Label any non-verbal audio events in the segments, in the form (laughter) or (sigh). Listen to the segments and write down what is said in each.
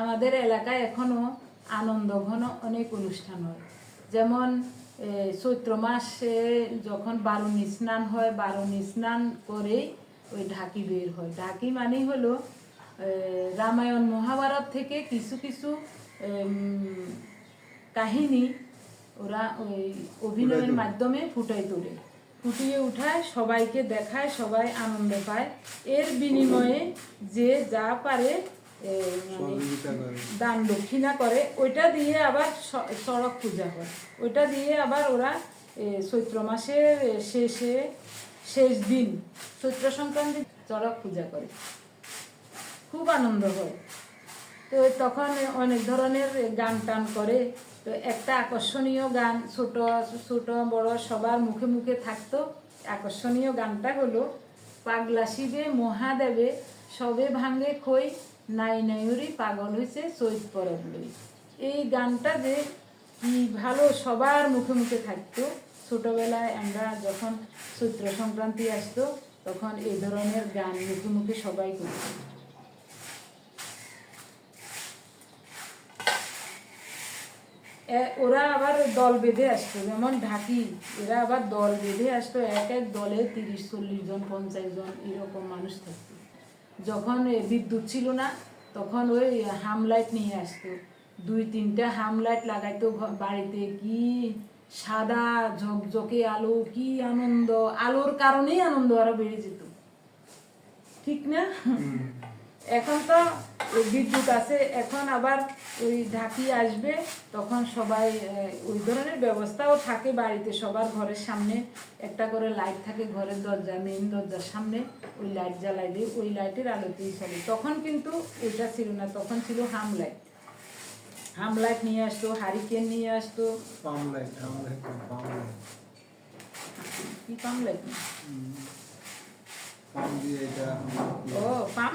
আমাদের এলাকায় এখনও আনন্দ ঘন অনেক অনুষ্ঠান হয়। যেমন চৈত্র মাসে যখন বারুণী স্নান হয় বারুণী স্নান করেই ওই ঢাকি বের হয়। ঢাকি মানেই হলো রামায়ণ মহাভারত থেকে কিছু কিছু কাহিনী ওরা ওই অভিনয়ের মাধ্যমে ফুটাই তোলে। ফুটিয়ে উঠায় সবাইকে দেখায় সবাই আনন্দ পায়। এর বিনিময়ে যে যা পারে মানে করে। দান দক্ষিণা করে। ওইটা দিয়ে আবার সড়ক পূজা হয়। ওইটা দিয়ে আবার ওরা চৈত্র মাসের শেষে শেষ দিন চৈত্র সংক্রান্তি চড়ক পূজা করে। খুব আনন্দ হয়। তো তখন অনেক ধরনের গান টান করে। তো একটা আকর্ষণীয় গান ছোট ছোট বড় সবার মুখে মুখে থাকতো। আকর্ষণীয় গানটা হলো পাগলা শিবে মহাদেবে সবে ভাঙ্গে খই। নাই নাইরি পাগল হয়েছে চৈত পরব লই। এই গানটা যে ভালো সবার মুখে মুখে থাকতো। ছোটবেলায় আমরা যখন চৈত্র সংক্রান্তি আসতো, তখন এই ধরনের গান মুখে মুখে সবাই করতো। ওরা আবার দল বেঁধে আসতো, যেমন ঢাকি। এরা আবার দল বেঁধে আসতো, এক এক দলে তিরিশ, চল্লিশ জন, পঞ্চাশ জন এরকম মানুষ থাকতো। যখন বিদ্যুৎ ছিল না তখন ওই হামলাইট নিয়ে আসতো। দুই তিনটা হামলাইট লাগাইতো বাড়িতে। কি সাদা ঝকঝকে আলো কি আনন্দ। আলোর কারণেই আনন্দ আরও বেড়ে যেত। ঠিক না? এখন তো ওই বিদ্যুৎ আছে এখন আবার ওই ঢাকি আসবে তখন সবাই ওই ধরনের ব্যবস্থাও থাকে বাড়িতে সবার ঘরের সামনে একটা করে লাইট থাকে ঘরের দরজা মেইন দরজার সামনে ওই লাইট জ্বালাই দিয়ে ওই লাইটের আলোতেই চলে। তখন কিন্তু এটা ছিল না তখন ছিল হাম লাইট হাম লাইট নিয়ে আসতো হারিকেন নিয়ে আসতো। Pump light pump light pump light কি পাম লাইট পাম দিয়ে এটা ও পাম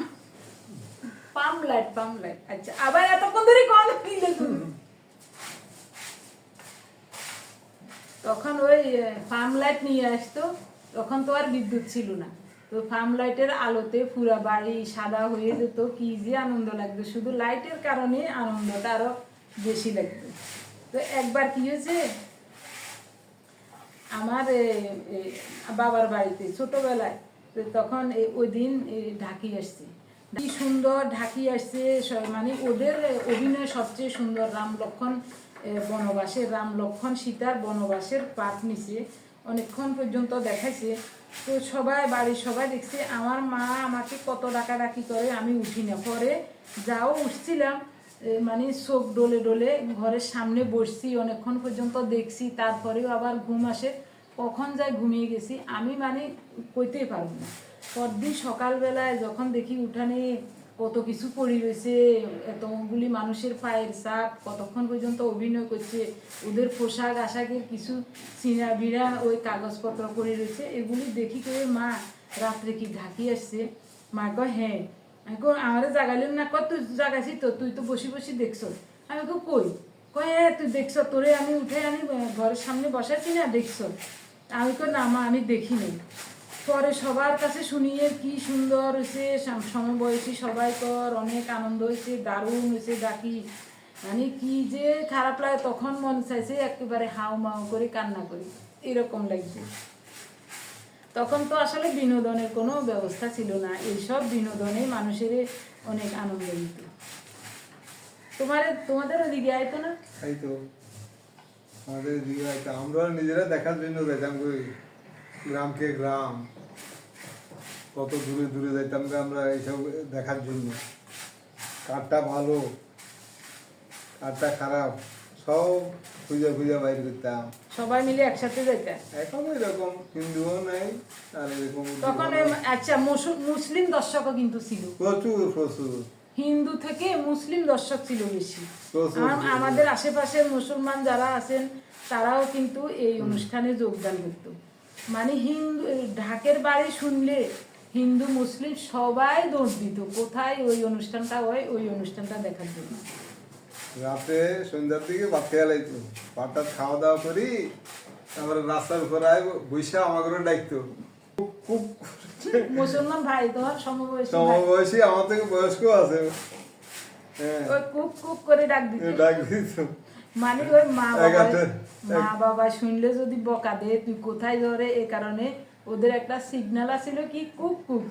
পাম লাইট পাম লাইট। আচ্ছা আবার এতক্ষণ ধরে কোন ফিলে তখন ওই ফার্ম লাইট নিয়ে আসতো তখন তো আর বিদ্যুৎ ছিল না। তো ফার্ম লাইটের আলোতে পুরা বাড়ি সাদা হয়ে যেত কি যে আনন্দ লাগতো। শুধু লাইটের কারণে আনন্দটা আরও বেশি লাগতো। তো একবার কি হয়েছে আমার বাবার বাড়িতে ছোটবেলায় তো তখন ওই দিন ঢাকি আসছে। কি সুন্দর ঢাকি আসছে মানে ওদের অভিনয় সবচেয়ে সুন্দর, রাম লক্ষণ বনবাসের, রাম লক্ষণ সীতার বনবাসের পাঠ নিছে অনেকক্ষণ পর্যন্ত দেখাইছে। তো সবাই, বাড়ির সবাই দেখছে, আমার মা আমাকে কত ডাকাডাকি করে, আমি উঠি না। পরে যাও উঠছিলাম মানে চোখ ডলে ডলে ঘরের সামনে বসছি, অনেকক্ষণ পর্যন্ত দেখছি, তারপরেও আবার ঘুম আসে। কখন যাই ঘুমিয়ে গেছি, আমি মানে কইতেই পারব না। পরদিন সকালবেলায় যখন দেখি উঠানে কত কিছু পড়ি রয়েছে এতগুলি মানুষের পায়ের চাপ কতক্ষণ পর্যন্ত অভিনয় করছে ওদের পোশাক আশাকের কিছু চিনা বিড়া ওই কাগজপত্র পড়ে রয়েছে এগুলি দেখি করে মা রাত্রে কি ঢাকি আসছে? মা কয় হ্যাঁ। আমি কো আমারে জাগাইলেন না কত তুই জাগাইছি তো তুই তো বসে বসে দেখছ। আমি কো কই? এ তুই দেখছ তোরে আমি উঠে আহ, ঘরের সামনে বসাইছি না দেখছ? আমি কো না মা আমি দেখি নাই পরে সবার কাছে শুনিয়ে কি সুন্দর হয়েছে সমবয়সী সবাই কর অনেক আনন্দ হয়েছে, দারুণ হয়েছে ডাকি মানে কি যে খারাপ লাগে, তখন মন চাইছে একেবারে হাউ মাউ করে কান্না করি। এরকম লাগছে। তখন তো আসলে বিনোদনের কোনো ব্যবস্থা ছিল না। এইসব বিনোদনে মানুষের অনেক আনন্দ দিত তোমার তোমাদের ওদিকে আইতো না? আমাদের দিকে একটা আমরা নিজেরা দেখার জন্য যেতাম গ্রামকে গ্রাম। কত দূরে দূরে যাইতাম আমরা এইসব দেখার জন্য। কারটা ভালো কারটা খারাপ সব খুঁজে খুঁজে বাইর করতাম। সবাই মিলে একসাথে যেতে এখন এরকম হিন্দুও নাই আর এরকম তখন আচ্ছা মুসু- মুসলিম দর্শকও কিন্তু ছিল। প্রচুর প্রচুর। হিন্দু থেকে মুসলিম দর্শক ছিল বেশি। আমাদের আশেপাশের মুসলমান যারা আছেন তারাও কিন্তু এই অনুষ্ঠানে যোগদান করত। মানে হিন্দু ঢাকের বাড়ি শুনলে হিন্দু মুসলিম সবাই দৌড় দিত কোথায় ওই অনুষ্ঠানটা হয় ওই অনুষ্ঠানটা দেখার জন্য। রাতে সন্ধ্যার দিকে ভাত খেয়ে লাইতো ভাতটা খাওয়া দাওয়া করি তারপরে রাস্তার উপরে আয় বৈশা আমাকে ডাকতো। খুব মুসলমান ভাই তোমার সমবয়সী সমবয়সী আমার থেকে বয়স্ক আছে। হ্যাঁ। কুক কুক করে ডাক দিত। ডাক দিত। মানে ওই মা বাবা মা বাবা শুনলে যদি বকা দে তুই কোথায় ধরে? এ কারণে ওদের একটা সিগন্যাল আছিল কি? কুক কুক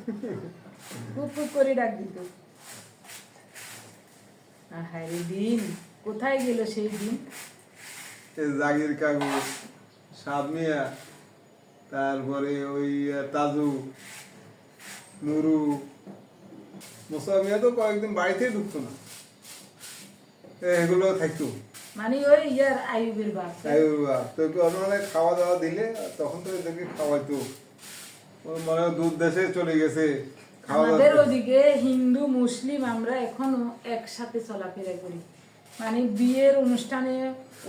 কুক কুক করে ডাক দিত হায় দিন কোথায় গেল সেই দিন? জাগির কাকু সাদ মিয়া তারপরে ওই তাজু নুরু। মোসা মিয়া তো কয়েকদিন বাড়িতেই ঢুকতো না। এগুলো থাকতো। মানে ওই ইয়ার আয়ুবের বাপ। একটু মানে খাওয়া দাওয়া দিলে? তখন তো এদেরকে খাওয়াইতো। মানে দেশে চলে গেছে। আমাদের ওদিকে হিন্দু মুসলিম আমরা এখনও একসাথে চলাফেরা করি। মানে বিয়ের অনুষ্ঠানে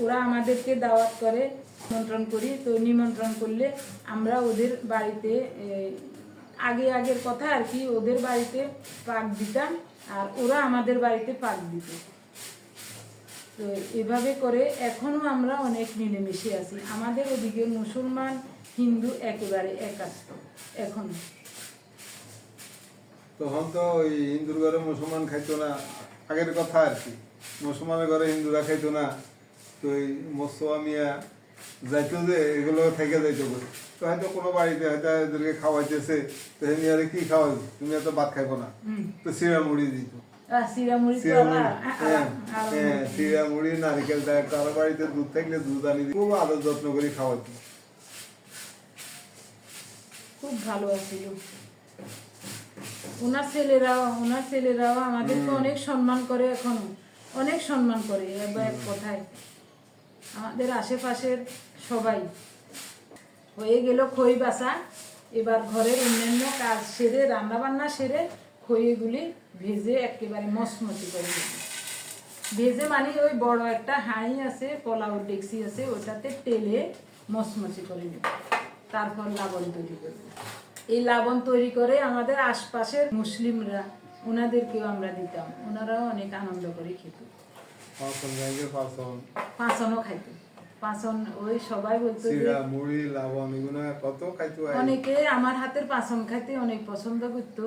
ওরা আমাদেরকে দাওয়াত করে নিমন্ত্রণ করি। তো নিমন্ত্রণ করলে আমরা ওদের বাড়িতে আগে আগের কথা আর কি ওদের বাড়িতে পাক দিতাম আর ওরা আমাদের বাড়িতে পাক দিত। তো এভাবে করে এখনও আমরা অনেক মিলেমিশে আছি। আমাদের ওদিকে মুসলমান হিন্দু একেবারে এক আছে এখনও। তখন তো ওই হিন্দুর ঘরে মুসলমান খাইতো না। আগের কথা আর কি। মুসলমানের ঘরে হিন্দুরা খাইতো না। তো এই মোসোয়া মিয়া যাইতো যে এগুলো থেকে যাইতো করে তো হয়তো কোনো বাড়িতে হয়তো এদেরকে খাওয়াইতেছে। তো হে মিয়ারে কি খাওয়াই তুমি এত ভাত খাইবো না। তো চিরা মুড়ি দিত। মুড়ি নারিকেল দেয় কারও বাড়িতে দুধ থাকলে দুধ আনি খুব আদর যত্ন করে খাওয়াইতো খুব ভালো আছিল ওনার ছেলেরাও ওনার ছেলেরাও আমাদেরকে অনেক সম্মান করে এখনও অনেক সম্মান করে একবার এক কথায় আমাদের আশেপাশের সবাই হয়ে গেল খই বাসা এবার ঘরের অন্যান্য কাজ সেরে রান্না বান্না সেরে খইগুলি ভেজে একেবারে মসমতি করে দেবো ভেজে মানে ওই বড় একটা হাঁড়ি আছে পোলাও ডেক্সি আছে ওটাতে তেলে মচমচি করে নেব। তারপর লাবণ তৈরি করব। এই লাবণ তৈরি করে আমাদের আশপাশের মুসলিমরা ওনাদেরকেও আমরা দিতাম। ওনারাও অনেক আনন্দ করে খেত। পাঁচন পাঁচন পাঁচনও খাইত। পাঁচন ওই সবাই বলতো মুড়ি লাবণ এগুলো কত খাইতো অনেকে আমার হাতের পাঁচন খাইতে অনেক পছন্দ করতো।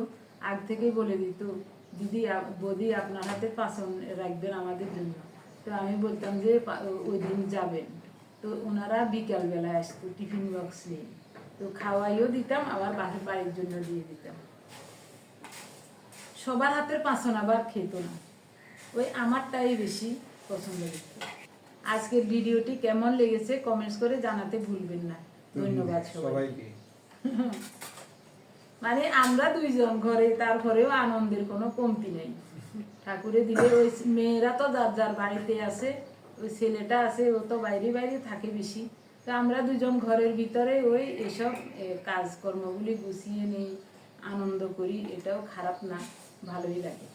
আগ থেকেই বলে দিত দিদি বৌদি আপনার হাতের পাঁচন রাখবেন আমাদের জন্য। তো আমি বলতাম যে ওই দিন যাবেন। তো ওনারা বিকালবেলায় আসতো টিফিন বক্স নিয়ে। তো খাওয়াইও দিতাম আবার বাড়ির বাড়ির জন্য দিয়ে দিতাম। সবার হাতের পাঁচন আবার খেত না। ওই আমারটাই বেশি পছন্দ করতো আজকের ভিডিওটি কেমন লেগেছে কমেন্টস করে জানাতে ভুলবেন না। ধন্যবাদ সবাই সবাইকে। (laughs) মানে আমরা দুইজন ঘরে, তারপরেও আনন্দের কোনো কমতি নেই। ঠাকুরে দিলে ওই মেয়েরা তো যার যার বাড়িতে আছে, ওই ছেলেটা আছে, ও তো বাইরে বাইরে থাকে বেশি। তো আমরা দুজন ঘরের ভিতরে ওই এসব কাজকর্মগুলি গুছিয়ে নিই, আনন্দ করি, এটাও খারাপ না, ভালোই লাগে।